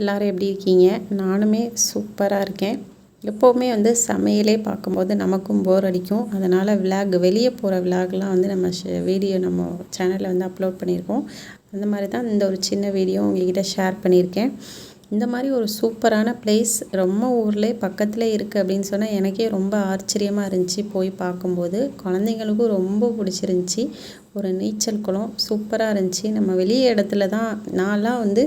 எல்லோரும் எப்படி இருக்கீங்க? நானுமே சூப்பராக இருக்கேன். எப்போவுமே வந்து சமையலே பார்க்கும்போது நமக்கும் போர் அடிக்கும். அதனால் விலாக் வெளியே போகிற விலாக்லாம் வந்து நம்ம வீடியோ நம்ம சேனலில் வந்து அப்லோட் பண்ணியிருக்கோம். அந்த மாதிரி தான் இந்த ஒரு சின்ன வீடியோ உங்கள்கிட்ட ஷேர் பண்ணியிருக்கேன். இந்த மாதிரி ஒரு சூப்பரான பிளேஸ் ரொம்ப ஊர்லேயே பக்கத்தில் இருக்குது அப்படின்னு சொன்னால் எனக்கே ரொம்ப ஆச்சரியமாக இருந்துச்சு போய் பார்க்கும்போது. குழந்தைங்களுக்கும் ரொம்ப பிடிச்சிருந்துச்சி. ஒரு நீச்சல் குளம் சூப்பராக இருந்துச்சு. நம்ம வெளியே இடத்துல தான் நான்லாம் வந்து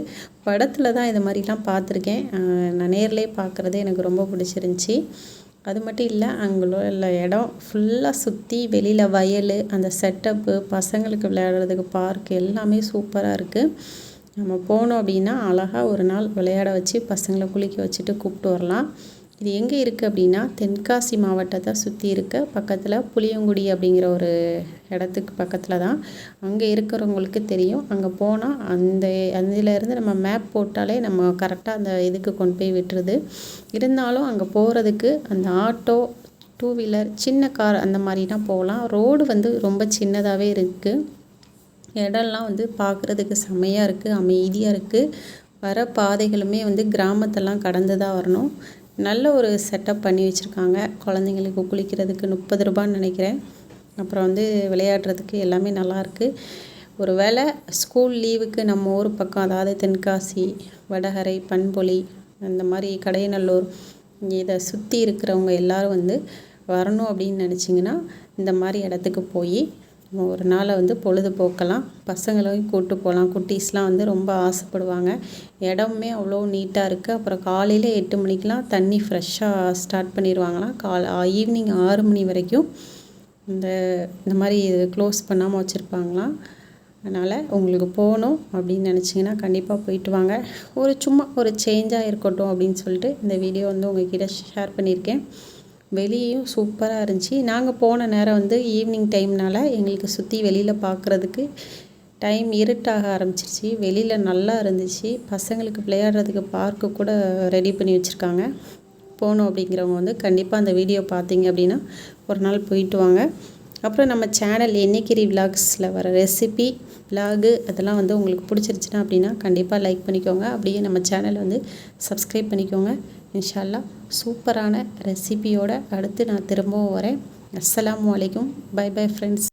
படத்தில் தான் இது மாதிரிலாம் பார்த்துருக்கேன். நான் நேர்லேயே பார்க்குறது எனக்கு ரொம்ப பிடிச்சிருந்துச்சி. அது மட்டும் இல்லை அங்கே இடம் ஃபுல்லாக சுற்றி வெளியில் வயல் அந்த செட்டப்பு பசங்களுக்கு விளையாடுறதுக்கு பார்க் எல்லாமே சூப்பராக இருக்குது நம்ம போனோம் அப்படின்னா அழகாக ஒரு நாள் விளையாட வச்சு பசங்களை குளிக்க வச்சுட்டு கூப்பிட்டு வரலாம். இது எங்கே இருக்குது அப்படின்னா தென்காசி மாவட்டத்தை சுற்றி இருக்க பக்கத்தில் புளியங்குடி அப்படிங்கிற ஒரு இடத்துக்கு பக்கத்தில் தான். அங்கே இருக்கிறவங்களுக்கு தெரியும். அங்கே போனால் அந்த அதிலேருந்து நம்ம மேப் போட்டாலே நம்ம கரெக்டாக அந்த இதுக்கு கொண்டு போய் விட்டுருது. இருந்தாலும் அங்கே போகிறதுக்கு அந்த ஆட்டோ டூ வீலர் சின்ன கார் அந்த மாதிரிலாம் போகலாம். ரோடு வந்து ரொம்ப சின்னதாகவே இருக்குது இடம்லாம் வந்து பார்க்குறதுக்கு செம்மையாக இருக்குது அமைதியாக இருக்குது வர பாதைகளுமே வந்து கிராமத்தெல்லாம் கடந்து தான் வரணும். நல்ல ஒரு செட்டப் பண்ணி வச்சுருக்காங்க. குழந்தைங்களுக்கு குளிக்கிறதுக்கு முப்பது ரூபான்னு நினைக்கிறேன். அப்புறம் வந்து விளையாடுறதுக்கு எல்லாமே நல்லாயிருக்கு ஒரு வேளை ஸ்கூல் லீவுக்கு நம்ம ஊர் பக்கம் அதாவது தென்காசி வடகரை பண்பொலி அந்த மாதிரி கடையநல்லூர் இதை சுற்றி இருக்கிறவங்க எல்லோரும் வந்து வரணும் அப்படின்னு நினச்சிங்கன்னா இந்த மாதிரி இடத்துக்கு போய் ஒரு நாளை வந்து பொழுதுபோக்கலாம் பசங்களையும் கூப்பிட்டு போகலாம். குட்டீஸ்லாம் வந்து ரொம்ப ஆசைப்படுவாங்க. இடமுமே அவ்வளோ நீட்டாக இருக்குது அப்புறம் காலையில் எட்டு மணிக்கெலாம் தண்ணி ஃப்ரெஷ்ஷாக ஸ்டார்ட் பண்ணிடுவாங்களாம் கால் ஈவினிங் ஆறு மணி வரைக்கும் இந்த இந்த மாதிரி க்ளோஸ் பண்ணாமல் வச்சுருப்பாங்களாம். அதனால் உங்களுக்கு போகணும் அப்படின்னு நினச்சிங்கன்னா கண்டிப்பாக போயிட்டு வாங்க. ஒரு சும்மா ஒரு சேஞ்சாக இருக்கட்டும் அப்படின்னு சொல்லிட்டு இந்த வீடியோ வந்து உங்கள்கிட்ட ஷேர் பண்ணியிருக்கேன். வெளியும் சூப்பராக இருந்துச்சு. நாங்கள் போன நேரம் வந்து ஈவினிங் டைம்னால் எங்களுக்கு சுற்றி வெளியில் பார்க்குறதுக்கு டைம் இருட்டாக ஆரம்பிச்சிருச்சு. வெளியில் நல்லா இருந்துச்சு. பசங்களுக்கு விளையாடுறதுக்கு பார்க்கு கூட ரெடி பண்ணி வச்சுருக்காங்க. போகணும் அப்படிங்கிறவங்க வந்து கண்டிப்பாக அந்த வீடியோ பார்த்தீங்க அப்படின்னா ஒரு நாள் போயிட்டு வாங்க. அப்புறம் நம்ம சேனல் என்னைக்கிரி விலாக்ஸில் வர ரெசிபி விலாகு அதெல்லாம் வந்து உங்களுக்கு பிடிச்சிருச்சுன்னா அப்படின்னா கண்டிப்பாக லைக் பண்ணிக்கோங்க. அப்படியே நம்ம சேனலை வந்து சப்ஸ்கிரைப் பண்ணிக்கோங்க. இன்ஷால்லா சூப்பரான ரெசிபியோடு அடுத்து நான் திரும்பவும் வரேன். அஸ்லாம் வலைக்கும் பை பை ஃப்ரெண்ட்ஸ்